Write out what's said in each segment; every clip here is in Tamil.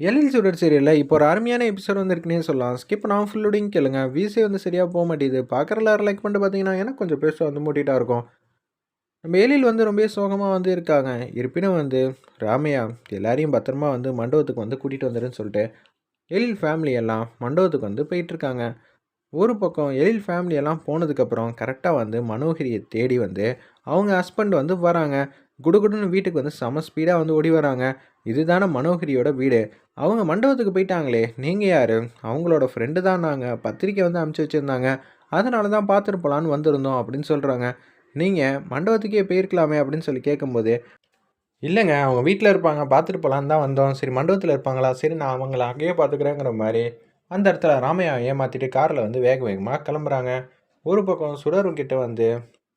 எழில் சுடர் சீரியலில் இப்போ ஒரு அருமையான எபிசோட் வந்திருக்குன்னே சொல்லலாம். ஸ்கிப் நான் ஃபுல்லுடையும் கேளுங்க. வீசே வந்து சரியாக போக மாட்டேங்குது. பார்க்குற எல்லாரும் லைக் பண்ணிட்டு பார்த்தீங்கன்னா எனக்கு கொஞ்சம் பேச வந்து மூட்டிகிட்டா இருக்கும். நம்ம எழில் வந்து ரொம்ப சோகமாக வந்து இருக்காங்க. இருப்பினும் வந்து ராமையா எல்லாரையும் பத்திரமா வந்து மண்டபத்துக்கு வந்து கூட்டிகிட்டு வந்துடுன்னு சொல்லிட்டு எழில் ஃபேமிலி எல்லாம் மண்டபத்துக்கு வந்து போயிட்டுருக்காங்க ஒரு பக்கம் எழில் ஃபேமிலி எல்லாம் போனதுக்கப்புறம் கரெக்டாக வந்து மனோகரியை தேடி வந்து அவங்க ஹஸ்பண்ட் வந்து வராங்க. குடுகுடுன்னு வீட்டுக்கு வந்து செம ஸ்பீடாக வந்து ஓடி வராங்க. இதுதானே மனோகரியோட வீடு. அவங்க மண்டபத்துக்கு போயிட்டாங்களே நீங்கள் யார்? அவங்களோட ஃப்ரெண்டு தான் நாங்கள் பத்திரிக்கை வந்து அமுச்சு வச்சுருந்தாங்க. அதனால தான் பார்த்துட்டு போகலான்னு வந்திருந்தோம் அப்படின்னு சொல்கிறாங்க நீங்கள் மண்டபத்துக்கே போயிருக்கலாமே அப்படின்னு சொல்லி கேட்கும்போது இல்லைங்க அவங்க வீட்டில் இருப்பாங்க. பார்த்துட்டு போகலான்னு தான் வந்தோம். சரி மண்டபத்தில் இருப்பாங்களா? சரி நான் அவங்கள அங்கேயே பார்த்துக்கிறேங்கிற மாதிரி. அந்த இடத்துல ராமையா ஏமாற்றிட்டு காரில் வந்து வேக வேகமாக கிளம்புறாங்க. ஒரு பக்கம் சுடரும் கிட்டே வந்து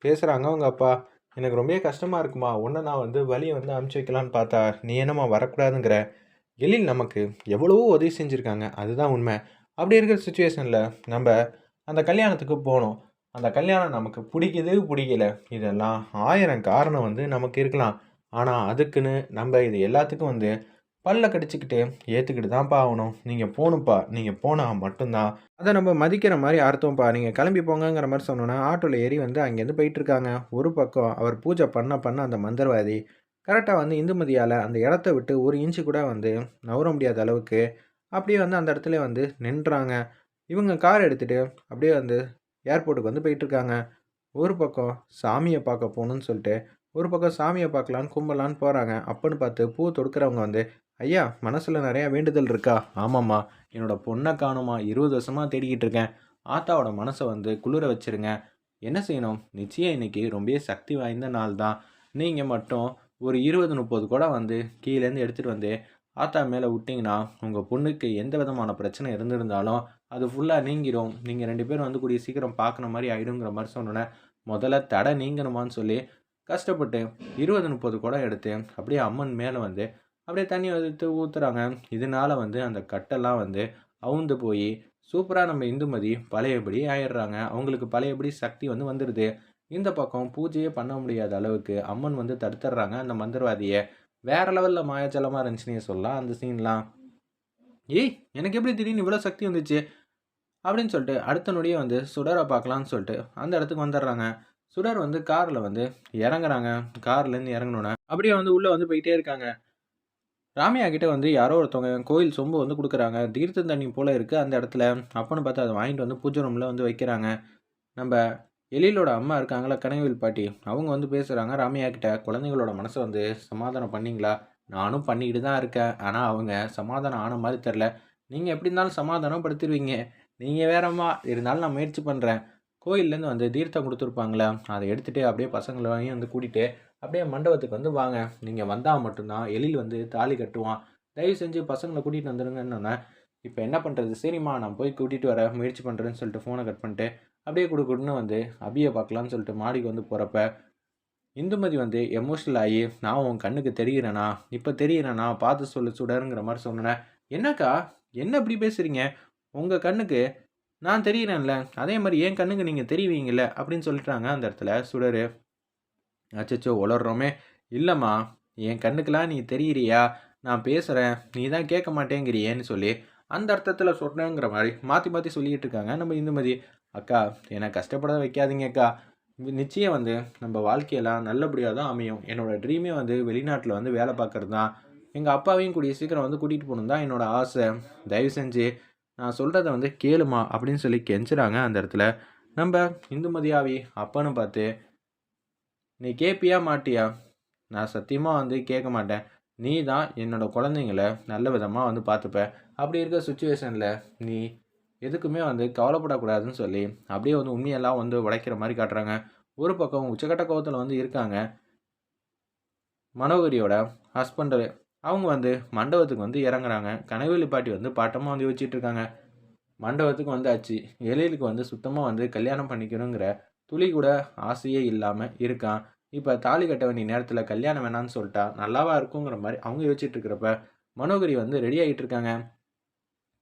பேசுகிறாங்க அவங்க அப்பா. எனக்கு ரொம்ப கஷ்டமாக இருக்குமா? உன்னை நான் வந்து வழியை வந்து அமுச்சு வைக்கலான்னு பார்த்தா நீ என்னம்மா வரக்கூடாதுங்கிற? எழில் நமக்கு எவ்வளவோ உதவி செஞ்சுருக்காங்க. அதுதான் உண்மை. அப்படி இருக்கிற சுச்சுவேஷனில் நம்ம அந்த கல்யாணத்துக்கு போனோம். அந்த கல்யாணம் நமக்கு பிடிக்குது பிடிக்கல. இதெல்லாம் ஆயிரம் காரணம் வந்து நமக்கு இருக்கலாம். ஆனால் அதுக்குன்னு நம்ம இது எல்லாத்துக்கும் வந்து பல்ல கடிச்சிக்கிட்டு ஏற்றுக்கிட்டு தான்ப்பா ஆகணும். நீங்கள் போகணும்ப்பா நீங்கள் போனால் மட்டும்தான். அதை நம்ம மதிக்கிற மாதிரி அர்த்தம்ப்பா. நீங்கள் கிளம்பி போங்கங்கிற மாதிரி சொன்னோன்னா ஆட்டோவில் ஏறி வந்து அங்கேருந்து போயிட்டுருக்காங்க. ஒரு பக்கம் அவர் பூஜை பண்ண பண்ண அந்த மந்திரவாதி கரெக்டாக வந்து இந்துமதியால் அந்த இடத்த விட்டு ஒரு இன்ச்சு கூட வந்து நவர முடியாத அளவுக்கு அப்படியே வந்து அந்த இடத்துல வந்து நின்றுறாங்க இவங்க கார் எடுத்துகிட்டு அப்படியே வந்து ஏர்போர்ட்டுக்கு வந்து போயிட்டுருக்காங்க. ஒரு பக்கம் சாமியை பார்க்க போகணுன்னு சொல்லிட்டு ஒரு பக்கம் சாமியை பார்க்கலான்னு கும்பலான்னு போகிறாங்க அப்போன்னு பார்த்து பூ தொடுக்கிறவங்க வந்து ஐயா மனசில் நிறையா வேண்டுதல் இருக்கா? ஆமாம்மா. என்னோட பொண்ணை காணுமா? இருபது வருஷமாக தேடிக்கிட்டு இருக்கேன். ஆத்தாவோட மனசை வந்து குளிர வச்சிருங்க. என்ன செய்யணும்? நிச்சயம் இன்னைக்கு ரொம்ப சக்தி வாய்ந்த நாள் தான். நீங்கள் மட்டும் ஒரு இருபது முப்பது கூட வந்து கீழேருந்து எடுத்துகிட்டு வந்து ஆத்தா மேலே விட்டிங்கன்னா உங்கள் பொண்ணுக்கு எந்த விதமான பிரச்சனை இருந்திருந்தாலும் அது ஃபுல்லாக நீங்கிடும் நீங்கள் ரெண்டு பேரும் வந்து கூடிய சீக்கிரம் பார்க்குற மாதிரி ஆகிடுங்கிற மாதிரி சொன்னோன்னே முதல்ல தடை நீங்கணுமான்னு சொல்லி கஷ்டப்பட்டு இருபது முப்பது குடம் எடுத்து அப்படியே அம்மன் மேலே வந்து அப்படியே தண்ணி எடுத்து ஊற்றுறாங்க இதனால வந்து அந்த கட்டெல்லாம் வந்து அவுந்து போய் சூப்பராக நம்ம இந்துமதி பழையபடி ஆயிடுறாங்க. அவங்களுக்கு பழையபடி சக்தி வந்து வந்துடுது இந்த பக்கம் பூஜையே பண்ண முடியாத அளவுக்கு அம்மன் வந்து தடுத்துடுறாங்க அந்த மந்திரவாதியை வேற லெவலில் மாயாச்சலமாக இருந்துச்சுன்னே சொல்லலாம் அந்த சீன்லாம். ஏய் எனக்கு எப்படி திடீர்னு இவ்வளோ சக்தி வந்துச்சு? அப்படின்னு சொல்லிட்டு அடுத்த நொடியே வந்து சுடரை பார்க்கலான்னு சொல்லிட்டு அந்த இடத்துக்கு வந்துடுறாங்க. சுடர் வந்து காரில் வந்து இறங்குறாங்க. கார்லேருந்து இறங்கினோன்னே அப்படியே வந்து உள்ளே வந்து போயிட்டே இருக்காங்க. ராமையா கிட்ட வந்து யாரோ ஒருத்தவங்க கோயில் சொம்பு வந்து கொடுக்குறாங்க. தீர்த்த தண்ணி போல் இருக்குது அந்த இடத்துல. அப்போன்னு பார்த்து அதை வாங்கிட்டு வந்து பூஜை ரூமில் வந்து வைக்கிறாங்க. நம்ம எழிலோட அம்மா இருக்காங்களா கனவில் பாட்டி? அவங்க வந்து பேசுகிறாங்க ராமையா கிட்ட குழந்தைங்களோட மனசை வந்து சமாதானம் பண்ணிங்களா? நானும் பண்ணிக்கிட்டு தான் இருக்கேன். ஆனால் அவங்க சமாதானம் ஆன மாதிரி தெரில நீங்கள் எப்படி இருந்தாலும் சமாதானம் படுத்திடுவீங்க நீங்கள் வேறம்மா இருந்தாலும் நான் முயற்சி பண்ணுறேன் கோயிலேருந்து வந்து தீர்த்தம் கொடுத்துருப்பாங்களே? அதை எடுத்துகிட்டு அப்படியே பசங்களையும் வந்து கூட்டிகிட்டு அப்படியே மண்டபத்துக்கு வந்து வாங்க. நீங்கள் வந்தால் மட்டும்தான் எழில் வந்து தாலி கட்டுவான். தயவு செஞ்சு பசங்களை கூட்டிகிட்டு வந்துடுங்கன்னு இப்போ என்ன பண்ணுறது சரிம்மா நான் போய் கூட்டிகிட்டு வர முயற்சி பண்ணுறேன்னு சொல்லிட்டு ஃபோனை கட் பண்ணிட்டு அப்படியே கொடுக்குன்னு வந்து அபியை பார்க்கலான்னு சொல்லிட்டு மாடிக்கு வந்து போகிறப்ப இந்துமதி வந்து எமோஷனல் ஆகி நான் உன் கண்ணுக்கு தெரிகிறேனா இப்போ தெரிகிறேனா பார்த்து சொல்லு சுடருங்கிற மாதிரி சொன்னேன் என்னக்கா? என்ன இப்படி பேசுகிறீங்க உங்கள் கண்ணுக்கு நான் தெரிகிறேன்ல அதே மாதிரி என் கண்ணுக்கு நீங்கள் தெரிவிங்கள்ல அப்படின்னு சொல்லிட்டாங்க அந்த இடத்துல சுடரு. அச்சச்சோ உளர்றோமே இல்லைம்மா என் கண்ணுக்கெல்லாம் நீ தெரியறியா? நான் பேசுகிறேன் நீ தான் கேட்க மாட்டேங்கிறியேன்னு சொல்லி அந்த அர்த்தத்தில் சொன்னேங்கிற மாதிரி மாற்றி மாற்றி சொல்லிக்கிட்டு இருக்காங்க நம்ம இந்துமதி. அக்கா என்னை கஷ்டப்பட வைக்காதீங்க அக்கா. நிச்சயம் வந்து நம்ம வாழ்க்கையெல்லாம் நல்லபடியாக தான் அமையும். என்னோடய ட்ரீமே வந்து வெளிநாட்டில் வந்து வேலை பார்க்குறது தான் எங்கள் அப்பாவையும் கூடிய சீக்கிரம் வந்து கூட்டிகிட்டு போகணும் தான் என்னோடய ஆசை. தயவு செஞ்சு நான் சொல்கிறத வந்து கேளுமா அப்படின்னு சொல்லி கெஞ்சுறாங்க அந்த இடத்துல. நம்ம இந்துமதியாவி அப்பான்னு பார்த்து நீ கேட்பியா மாட்டியா? நான் சத்தியமாக வந்து கேட்க மாட்டேன். நீ தான் என்னோட குழந்தைங்கள நல்ல விதமாக வந்து பார்த்துப்ப. அப்படி இருக்க சுச்சுவேஷனில் நீ எதுக்குமே வந்து கவலைப்படக்கூடாதுன்னு சொல்லி அப்படியே வந்து உண்மையெல்லாம் வந்து உடைக்கிற மாதிரி காட்டுறாங்க. ஒரு பக்கம் உச்சக்கட்ட கோவத்தில் வந்து இருக்காங்க மனோகரியோட ஹஸ்பண்டு அவங்க வந்து மண்டபத்துக்கு வந்து இறங்குறாங்க. கனவேலி பாட்டி வந்து பாட்டமாக வந்து யோசிச்சுட்டு இருக்காங்க. மண்டபத்துக்கு வந்து ஆச்சு எழிலுக்கு வந்து சுத்தமாக வந்து கல்யாணம் பண்ணிக்கணுங்கிற துளி கூட ஆசையே இல்லாமல் இருக்கான். இப்போ தாலி கட்ட வேண்டிய நேரத்தில் கல்யாணம் வேணான்னு சொல்லிட்டா நல்லாவா இருக்குங்கிற மாதிரி அவங்க யோசிச்சுட்டு இருக்கிறப்ப மனோகரி வந்து ரெடி ஆகிட்டு இருக்காங்க.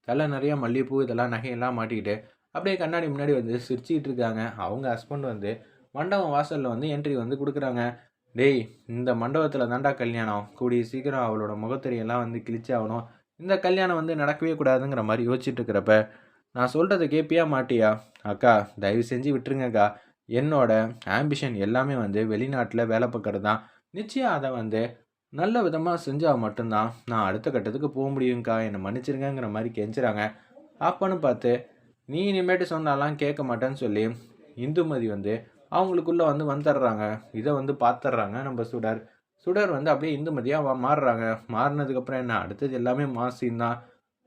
தலை நிறையா மல்லிகைப்பூ இதெல்லாம் நகையெல்லாம் மாட்டிக்கிட்டு அப்படியே கண்ணாடி முன்னாடி வந்து சிரிச்சிக்கிட்டு இருக்காங்க. அவங்க ஹஸ்பண்ட் வந்து மண்டபம் வாசலில் வந்து என்ட்ரி வந்து கொடுக்குறாங்க. டேய் இந்த மண்டபத்தில் தாண்டா கல்யாணம்? கூடிய சீக்கிரம் அவளோட முகத்திரையெல்லாம் வந்து கிழிச்சாகணும் இந்த கல்யாணம் வந்து நடக்கவே கூடாதுங்கிற மாதிரி யோசிச்சுட்டு இருக்கிறப்ப நான் சொல்கிறத கேட்பியா மாட்டியா? அக்கா தயவு செஞ்சு விட்டுருங்கக்கா. என்னோட ஆம்பிஷன் எல்லாமே வந்து வெளிநாட்டில் வேலை பார்க்கறது? தான் நிச்சயம் அதை வந்து நல்ல விதமாக செஞ்சால் மட்டும்தான் நான் அடுத்த கட்டத்துக்கு போக முடியுங்க்கா என்னை மன்னிச்சிருங்கிற மாதிரி கெஞ்சுறாங்க. அப்பன்னு பார்த்து நீ இனிமேட்டு சொன்னாலாம் கேட்க மாட்டேன்னு சொல்லி இந்துமதி வந்து அவங்களுக்குள்ளே வந்து வந்துடுறாங்க. இதை வந்து பார்த்துட்றாங்க நம்ம சுடர். சுடர் வந்து அப்படியே இந்துமதியாக மாறுறாங்க. மாறினதுக்கப்புறம் என்ன? அடுத்தது எல்லாமே மாசின் தான்.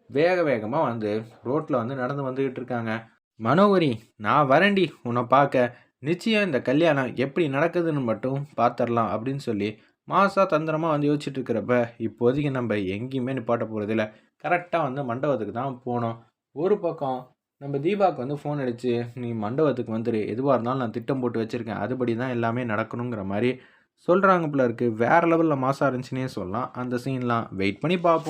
வேக வேகமாக வந்து ரோட்டில் வந்து நடந்து வந்துக்கிட்டு இருக்காங்க. மனோகரி நான் வரேன்டி. உன்னை பார்க்க. நிச்சயம் இந்த கல்யாணம் எப்படி நடக்குதுன்னு மட்டும் பார்த்துடலாம் அப்படின்னு சொல்லி மாசா தந்திரமாக வந்து யோசிச்சுட்டு இருக்கிறப்ப இப்போதைக்கு நம்ம எங்கேயுமே நிப்பாட்ட போகிறதில்ல கரெக்டாக வந்து மண்டபத்துக்கு தான் போனோம். ஒரு பக்கம் நம்ம தீபாவுக்கு வந்து ஃபோன் அடித்து நீ மண்டபத்துக்கு வந்துடு எதுவாக இருந்தாலும் நான் திட்டம் போட்டு வச்சுருக்கேன். அதுபடி தான் எல்லாமே நடக்கணுங்கிற மாதிரி சொல்கிறாங்க போல இருக்குது வேறு லெவலில் மாசாக இருந்துச்சுன்னே சொல்லலாம். அந்த சீன்லாம் வெயிட் பண்ணி பார்ப்போம்